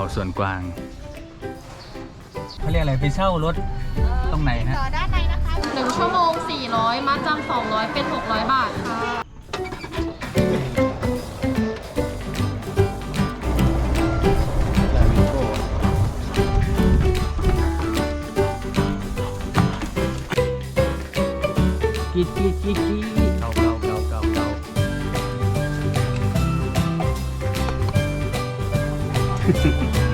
เขาสวนกวางเขาเรียกอะไรไปเช่ารถ ตรงไหนฮะ ต่อด้านในนะคะหนึ่งชั่วโมง 400มัดจำ200 เป็น 600 บาทค่ะกีกีกีกีเก่าเก่า Música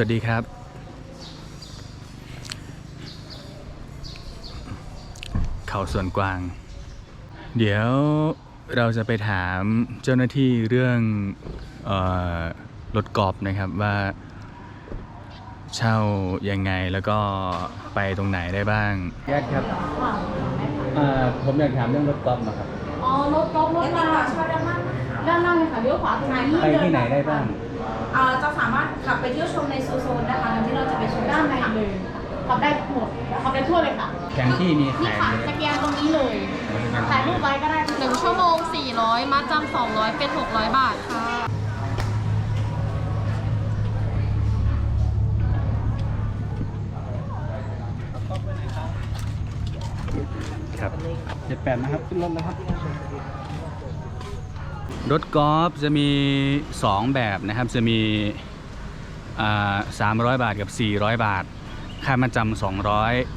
วัสดีครับ เขาสวนกวาง เดี๋ยวเราจะไปถามเจ้าหน้าที่เรื่องเออรถกอล์ฟนะครับว่าเช่ายังไงแล้วก็ไปตรงไหนได้บ้างแยกครับผมอยากถามเรื่องรถกอล์ฟนะครับ อ๋อ รถกอล์ฟรถมาด้านล่างเลยค่ะ เลี้ยวขวาตรงนี้ไปที่ไหนได้บ้าง เอ่อจะสามารถขับไปเที่ยวชมในโซนๆนะคะที่เราจะไปชมด้านในเลยขับได้หมดขับได้ทั่วเลยค่ะแผนที่มีนี่ขายค่ะไหมสแกนตรงนี้เลย ถ่ายรูปไว้ก็ได้หนึ่งชั่วโมง 400 มัดจำ200 เป็น 600 บาทค่ะครับเจ็ดแปดนะครับขึ้นรถแล้วครับ รถกอล์ฟจะมี 2 แบบนะครับ จะมีสามร้อยบาทกับ 400 บาท ค่ามาจำ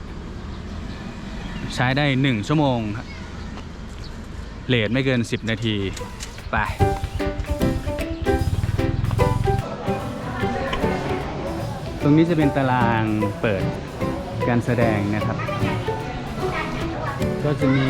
200 ใช้ได้ 1 ชั่วโมงครับเลทไม่เกิน 10 นาที ไปตรงนี้จะเป็นตารางเปิดการแสดงนะครับ ก็จะมี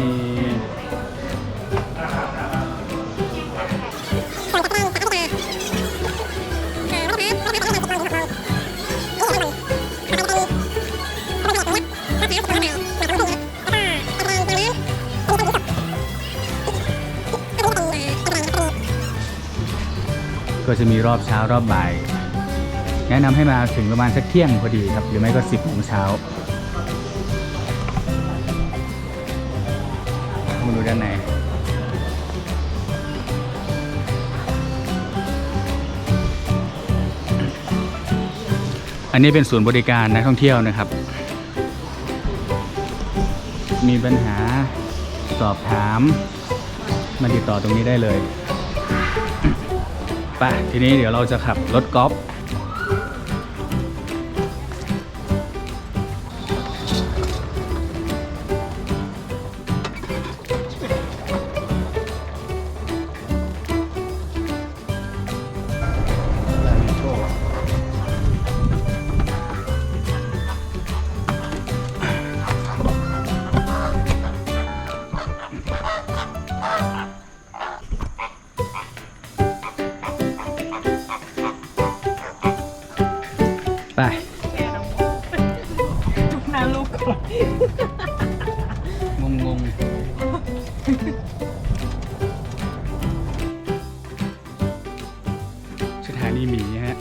ก็จะมีรอบเช้ารอบบ่าย แนะนำให้มาถึงประมาณสักเที่ยงพอดีครับ หรือไม่ก็ 10โมงเช้ามาดูด้านในอันนี้เป็นศูนย์บริการนักท่องเที่ยวนะครับ มีปัญหาสอบถาม มาติดต่อตรงนี้ได้เลย ทีนี้เดี๋ยวเราจะขับรถกอล์ฟ ไปน้ำลูกก่อนงงงสถานีหมีฮะ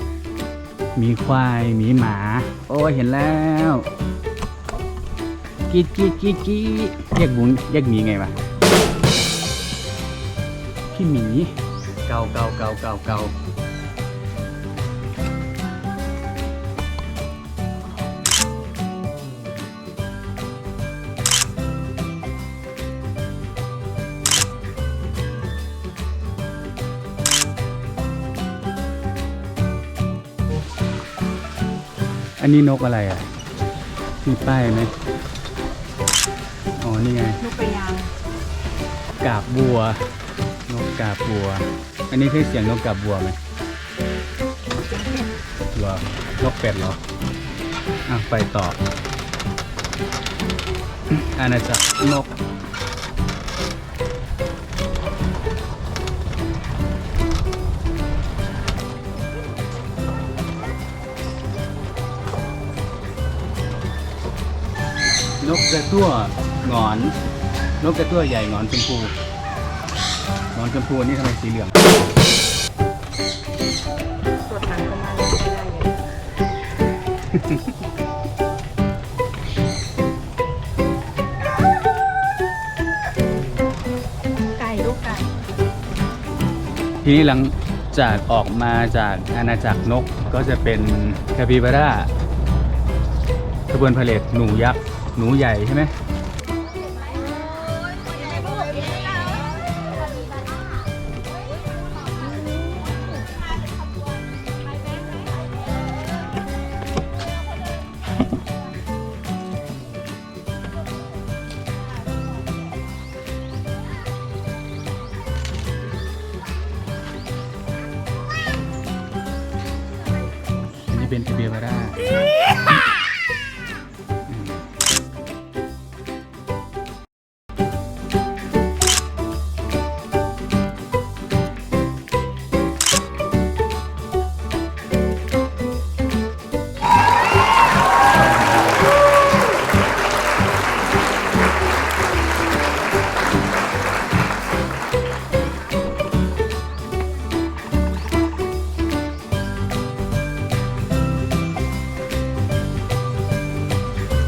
มีควายหมีหมา โอ้ยเห็นแล้วกรีดกรีดกรีดกรีดเรียกหมูเรียกหมีไงวะพี่หมีเกาเกาเกาเกาเกา อันนี้นกอะไรอะ มีป้ายไหมอ๋อ นี่ไงลูกกระยางกาบบัว นกกาบบัว อันนี้คือเสียงนกกาบบัวไหมเหรอนกเป็ดเหรอ อะ ไปต่ออาณาจักรนก กกระตั้วหงอน นกกระตั้วใหญ่หงอนชมพูหงอนชมพูอันนี่ทำไมสีเหลืองตัวทางเข้ามาไม่ได้เลยไก่ลูกไก่ทีนี้หลังจากออกมาจากอาณาจักรนกก็จะเป็นคาปิบาร่าขบวนพาเลทหนูยักษ์ หนูใหญ่ใช่ไหม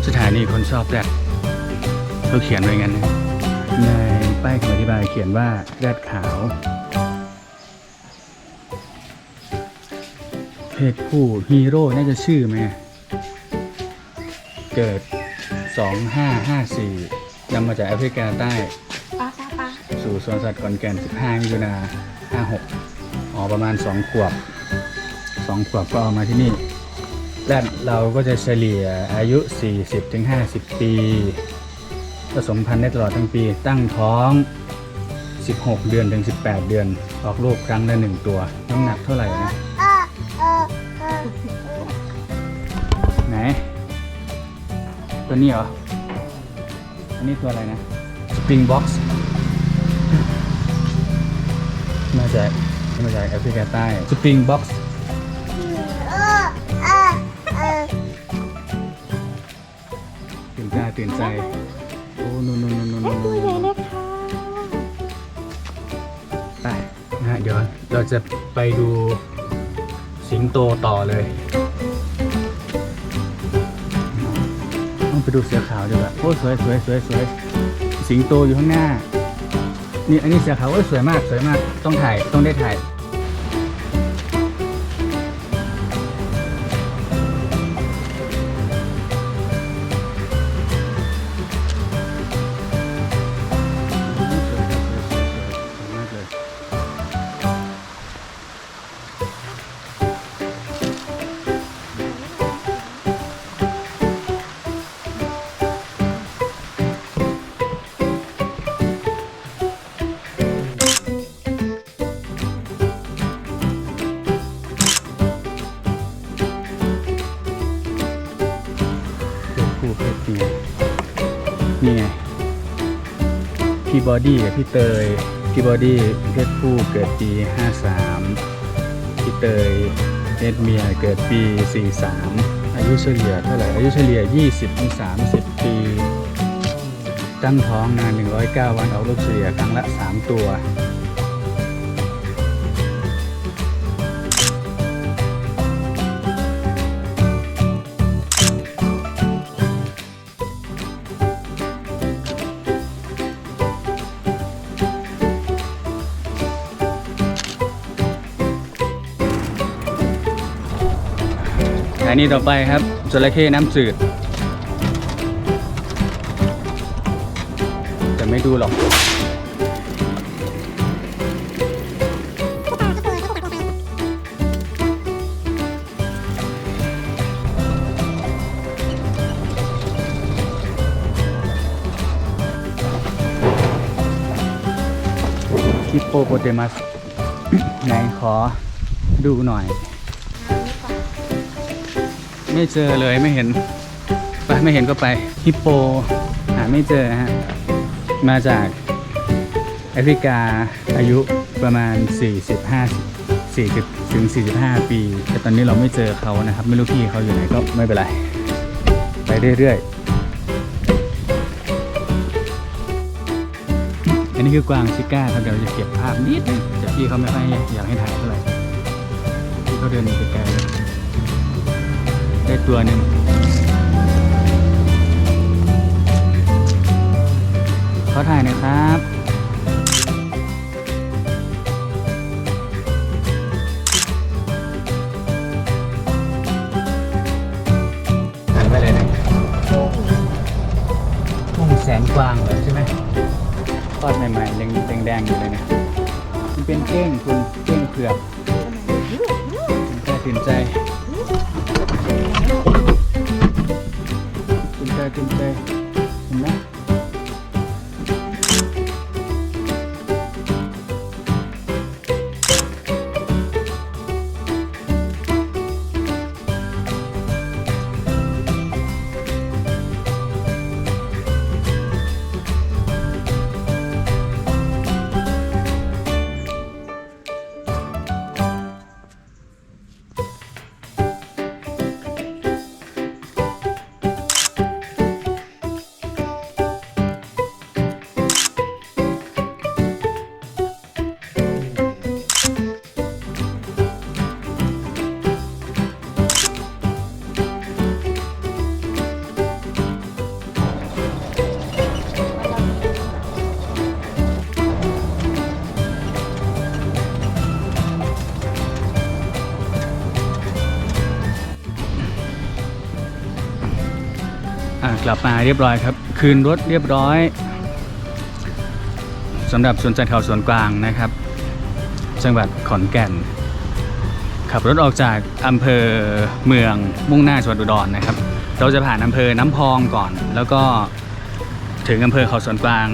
สถานีคนชอบแรดเขาเขียนไว้งั้นนะในป้ายคำอธิบายเขียนว่าแรดขาว เพศผู้ฮีโร่น่าจะชื่อไหมเกิด 2554นำมาจากแอฟริกาใต้ ป้าป้าป้าสู่สวนสัตว์ขอนแก่น 15มิถุนา56อ๋อประมาณ 2 ขวบ 2 ขวบก็เอามาที่นี่ แรดเราก็จะเฉลี่ยอายุ 40-50 ปีผสมพันธุ์ได้ตลอดทั้งปีตั้งท้อง 16 เดือนถึง 18 เดือน ออกลูกครั้งละหนึ่งตัว น้ำหนักเท่าไหร่นะ ไหน ตัวนี้เหรอ อันนี้ตัวอะไรนะ Spring Box มาจากมาจากแอฟริกาใต้ Spring Box ตื่น ตาตื่นใจ โอ้นู่นนู่นนู่นนู่นนู่นตัวใหญ่เลยค่ะไปนะฮะเดี๋ยวเราจะไปดูสิงโตต่อเลยต้องไปดูเสือขาวดีกว่าโอ้สวยสวยสวยสวยสิงโตอยู่ข้างหน้า นี่อันนี้เสือขาวโอ้ยสวยมากสวยมาก ต้องถ่ายต้องได้ถ่าย ตัวผู้เพศเมียนี่ไง พี่บอดี้กับพี่เตย พี่บอดี้เพศผู้เกิดปี53พี่เตยเพศเมียเกิดปี43อายุเฉลี่ยเท่าไหร่ อายุเฉลี่ย20ถึง30ปี ตั้งท้องนาน109 วันออกลูกเฉลี่ยครั้งละ 3 ตัวานีต่อไปครับจระเข้น้ำจืด จะไม่ดูหรอกคิโปโปเตมัส ไหนขอดูหน่อย ไม่เจอเลยไม่เห็นไปไม่เห็นก็ไปฮิปโปหาไม่เจอฮะมาจากแอฟริกาอายุประมาณ 45 40ถึง45 ปี แต่ตอนนี้เราไม่เจอเขานะครับ ไม่รู้พี่เขาอยู่ไหนก็ไม่เป็นไร ไปเรื่อยๆ อันนี้คือกวางชิก้าครับเดี๋ยวจะเก็บภาพนิดนึงแต่พี่เขาไม่ค่อยอยากให้ถ่ายเท่าไหร่พี่เขาเดินไปไกล ตัวหนึ่งขอถ่ายหน่อยครับถ่ายไปเลยนะทุ่งแสนกวางเหรอใช่ไหมทอดใหม่ๆยังแดงๆอยู่เลยนะมันเป็นเก้งคุณเก้งเผือกตื่ตื่นใจ ตื่น กลับมาเรียบร้อยครับ คืนรถเรียบร้อยสำหรับสวนจันทร์เขาสวนกลางนะครับ จังหวัดขอนแก่น ขับรถออกจากอำเภอเมืองมุ่งหน้าจังหวัดอุดรนะครับ เราจะผ่านอำเภอน้ำพองก่อน แล้วก็ถึงอำเภอเขาสวนกลาง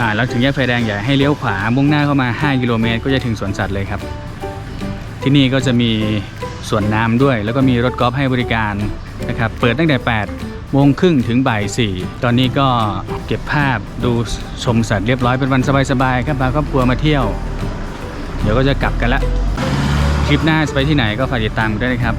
อ่าแล้วถึงแยกไฟแดงใหญ่ให้เลี้ยวขวามุ่งหน้าเข้ามา 5 กิโลเมตร ก็จะถึงสวนสัตว์เลยครับ ที่นี่ก็จะมีสวนน้ำด้วย แล้วก็มีรถกอล์ฟให้บริการนะครับ เปิดตั้งแต่ 8 โมงครึ่งถึงบ่ายสี่ตอนนี้ก็เก็บภาพดูชมสัตว์เรียบร้อยเป็นวันสบายๆครับพาครอบครัวมาเที่ยว เดี๋ยวก็จะกลับกันละ คลิปหน้าจะไปที่ไหนก็ฝากติดตามกันด้วยนะครับ